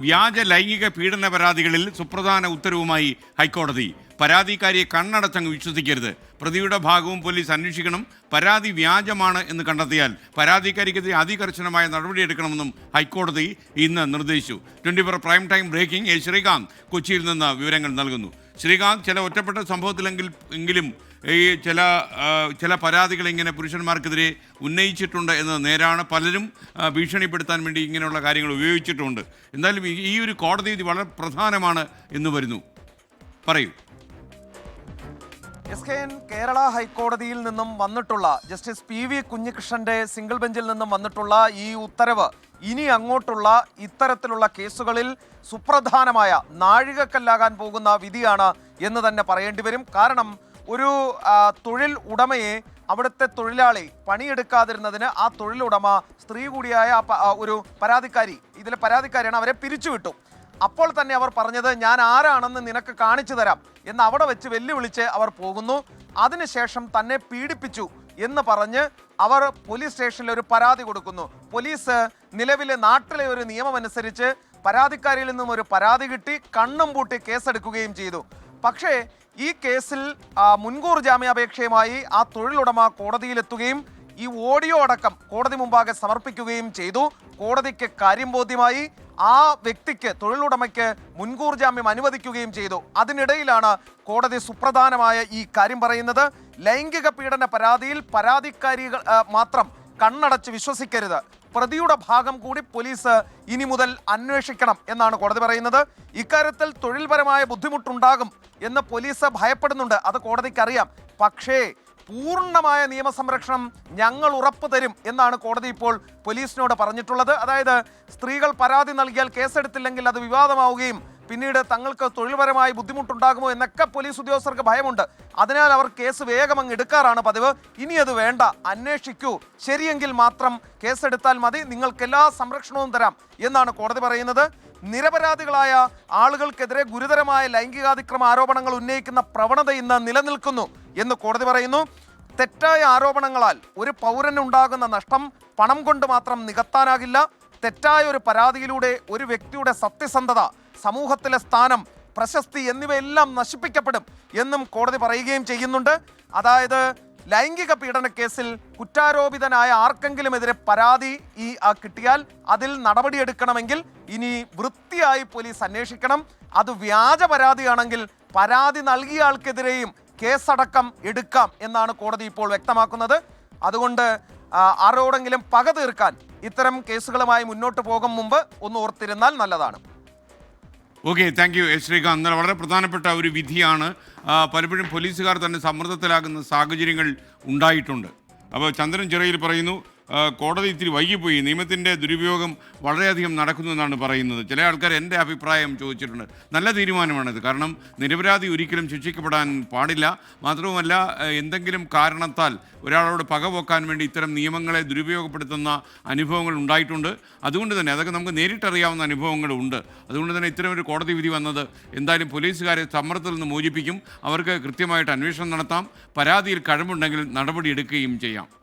വ്യാജ ലൈംഗിക പീഡന പരാതികളിൽ സുപ്രധാന ഉത്തരവുമായി ഹൈക്കോടതി. പരാതിക്കാരിയെ കണ്ണടച്ചങ്ങ് വിശ്വസിക്കരുത്. പ്രതിയുടെ ഭാഗവും പോലീസ് അന്വേഷിക്കണം. പരാതി വ്യാജമാണ് എന്ന് കണ്ടെത്തിയാൽ പരാതിക്കാരിക്കെതിരെ അതികർശനമായ നടപടിയെടുക്കണമെന്നും ഹൈക്കോടതി ഇന്ന് നിർദ്ദേശിച്ചു. Twenty four prime time breaking A Sreekanth കൊച്ചിയിൽ നിന്ന് വിവരങ്ങൾ നൽകുന്നു. ശ്രീകാന്ത് ചില ഒറ്റപ്പെട്ട സംഭവത്തിലെങ്കിൽ എങ്കിലും ഈ ചില ചില പരാതികൾ ഇങ്ങനെ പുരുഷന്മാർക്കെതിരെ ഉന്നയിച്ചിട്ടുണ്ട് എന്നത് നേരാണ്. പലരും ഭീഷണിപ്പെടുത്താൻ വേണ്ടി ഇങ്ങനെയുള്ള കാര്യങ്ങൾ ഉപയോഗിച്ചിട്ടുണ്ട്. എന്തായാലും ഈ ഒരു കോടതി വിധി വളരെ പ്രധാനമാണ് എന്ന് വരുന്നു. പറയൂ. എസ് കെ എൻ കേരള ഹൈക്കോടതിയിൽ നിന്നും വന്നിട്ടുള്ള ജസ്റ്റിസ് പി വി കുഞ്ഞികൃഷ്ണന്റെ സിംഗിൾ ബെഞ്ചിൽ നിന്നും വന്നിട്ടുള്ള ഈ ഉത്തരവ് ഇനി അങ്ങോട്ടുള്ള ഇത്തരത്തിലുള്ള കേസുകളിൽ സുപ്രധാനമായ നാഴികക്കല്ലാകാൻ പോകുന്ന വിധിയാണ് എന്ന് തന്നെ പറയേണ്ടി വരും. കാരണം ഒരു തൊഴിൽ ഉടമയെ അവിടുത്തെ തൊഴിലാളി പണിയെടുക്കാതിരുന്നതിന് ആ തൊഴിലുടമ സ്ത്രീ കൂടിയായ ഒരു പരാതിക്കാരി ഇതിലെ പരാതിക്കാരിയാണ് അവരെ പിരിച്ചുവിട്ടു. അപ്പോൾ തന്നെ അവർ പറഞ്ഞത് ഞാൻ ആരാണെന്ന് നിനക്ക് കാണിച്ചു തരാം എന്ന് അവിടെ വെച്ച് വെല്ലുവിളിച്ച് അവർ പോകുന്നു. അതിനുശേഷം തന്നെ പീഡിപ്പിച്ചു എന്ന് പറഞ്ഞ് അവർ പോലീസ് സ്റ്റേഷനിൽ ഒരു പരാതി കൊടുക്കുന്നു. പോലീസ് നിലവിലെ നാട്ടിലെ ഒരു നിയമമനുസരിച്ച് പരാതിക്കാരിൽ നിന്നും ഒരു പരാതി കിട്ടി കണ്ണും പൂട്ടി കേസെടുക്കുകയും ചെയ്തു. പക്ഷേ ഈ കേസിൽ മുൻകൂർ ജാമ്യാപേക്ഷയുമായി ആ തൊഴിലുടമ കോടതിയിലെത്തുകയും ഈ ഓഡിയോ അടക്കം കോടതി മുമ്പാകെ സമർപ്പിക്കുകയും ചെയ്തു. കോടതിക്ക് കാര്യം ബോധ്യമായി ആ വ്യക്തിക്ക് തൊഴിലുടമയ്ക്ക് മുൻകൂർ ജാമ്യം അനുവദിക്കുകയും ചെയ്തു. അതിനിടയിലാണ് കോടതി സുപ്രധാനമായ ഈ കാര്യം പറയുന്നത്. ലൈംഗിക പീഡന പരാതിയിൽ പരാതിക്കാരികൾ മാത്രം കണ്ണടച്ച് വിശ്വസിക്കരുത്. പ്രതിയുടെ ഭാഗം കൂടി പോലീസ് ഇനി മുതൽ അന്വേഷിക്കണം എന്നാണ് കോടതി പറയുന്നത്. ഇക്കാര്യത്തിൽ തൊഴിൽപരമായ ബുദ്ധിമുട്ടുണ്ടാകും എന്ന് പോലീസ് ഭയപ്പെടുന്നുണ്ട്. അത് കോടതിക്കറിയാം. പക്ഷേ പൂർണമായ നിയമസംരക്ഷണം ഞങ്ങൾ ഉറപ്പു തരും എന്നാണ് കോടതി ഇപ്പോൾ പോലീസിനോട് പറഞ്ഞിട്ടുള്ളത്. അതായത് സ്ത്രീകൾ പരാതി നൽകിയാൽ കേസെടുത്തില്ലെങ്കിൽ അത് വിവാദമാവുകയും പിന്നീട് തങ്ങൾക്ക് തൊഴിൽപരമായി ബുദ്ധിമുട്ടുണ്ടാകുമോ എന്നൊക്കെ പോലീസ് ഉദ്യോഗസ്ഥർക്ക് ഭയമുണ്ട്. അതിനാൽ അവർ കേസ് വേഗം അങ്ങ് എടുക്കാറാണ് പതിവ്. ഇനി അത് വേണ്ട. അന്വേഷിക്കൂ. ശരിയെങ്കിൽ മാത്രം കേസെടുത്താൽ മതി. നിങ്ങൾക്ക് എല്ലാ സംരക്ഷണവും തരാം എന്നാണ് കോടതി പറയുന്നത്. നിരപരാധികളായ ആളുകൾക്കെതിരെ ഗുരുതരമായ ലൈംഗികാതിക്രമ ആരോപണങ്ങൾ ഉന്നയിക്കുന്ന പ്രവണത ഇന്ന് നിലനിൽക്കുന്നു എന്ന് കോടതി പറയുന്നു. തെറ്റായ ആരോപണങ്ങളാൽ ഒരു പൗരനുണ്ടാകുന്ന നഷ്ടം പണം കൊണ്ട് മാത്രം നികത്താനാകില്ല. തെറ്റായ ഒരു പരാതിയിലൂടെ ഒരു വ്യക്തിയുടെ സത്യസന്ധത സമൂഹത്തിലെ സ്ഥാനം പ്രശസ്തി എന്നിവയെല്ലാം നശിപ്പിക്കപ്പെടും എന്നും കോടതി പറയുകയും ചെയ്യുന്നുണ്ട്. അതായത് ലൈംഗിക പീഡന കേസിൽ കുറ്റാരോപിതനായ ആർക്കെങ്കിലുമെതിരെ പരാതി ഈ കിട്ടിയാൽ അതിൽ നടപടിയെടുക്കണമെങ്കിൽ ഇനി വൃത്തിയായി പോലീസ് അന്വേഷിക്കണം. അത് വ്യാജ പരാതിയാണെങ്കിൽ പരാതി നൽകിയ ആൾക്കെതിരെയും കേസടക്കം എടുക്കാം എന്നാണ് കോടതി ഇപ്പോൾ വ്യക്തമാക്കുന്നത്. അതുകൊണ്ട് ആരോടെങ്കിലും പക തീർക്കാൻ ഇത്തരം കേസുകളുമായി മുന്നോട്ട് പോകും മുമ്പ് ഒന്ന് ഓർത്തിരുന്നാൽ നല്ലതാണ്. Okay thank you Sreekanth. വളരെ പ്രധാനപ്പെട്ട ഒരു വിധിയാണ് പലപ്പോഴും പോലീസുകാർ തന്നെ സമ്മർദ്ദത്തിലാകുന്ന സാഹചര്യങ്ങൾ ഉണ്ടായിട്ടുണ്ട്. അപ്പോൾ ചന്ദ്രൻ ചിറയിൽ പറയുന്നു കോടതി ഇത്തിരി വൈകിപ്പോയി. നിയമത്തിന്റെ ദുരുപയോഗം വളരെയധികം നടക്കുന്നു എന്നാണ് പറയുന്നത്. ചില ആൾക്കാർ എന്റെ അഭിപ്രായം ചോദിച്ചിട്ടുണ്ട്. നല്ല തീരുമാനമാണിത്. കാരണം നിരപരാധി ഒരിക്കലും ശിക്ഷിക്കപ്പെടാൻ പാടില്ല. മാത്രവുമല്ല എന്തെങ്കിലും കാരണത്താൽ ഒരാളോട് പകപോക്കാൻ വേണ്ടി ഇത്തരം നിയമങ്ങളെ ദുരുപയോഗപ്പെടുത്തുന്ന അനുഭവങ്ങൾ ഉണ്ടായിട്ടുണ്ട്. അതുകൊണ്ട് തന്നെ അതൊക്കെ നമുക്ക് നേരിട്ടറിയാവുന്ന അനുഭവങ്ങളുണ്ട് അതുകൊണ്ട് തന്നെ ഇത്തരം ഒരു കോടതി വിധി വന്നത് എന്തായാലും പോലീസുകാരെ സമ്മർദ്ദത്തിൽ നിന്ന് മോചിപ്പിക്കും. അവർക്ക് കൃത്യമായിട്ട് അന്വേഷണം നടത്താം. പരാതിയിൽ കഴിവുണ്ടെങ്കിൽ നടപടിയെടുക്കുകയും ചെയ്യാം.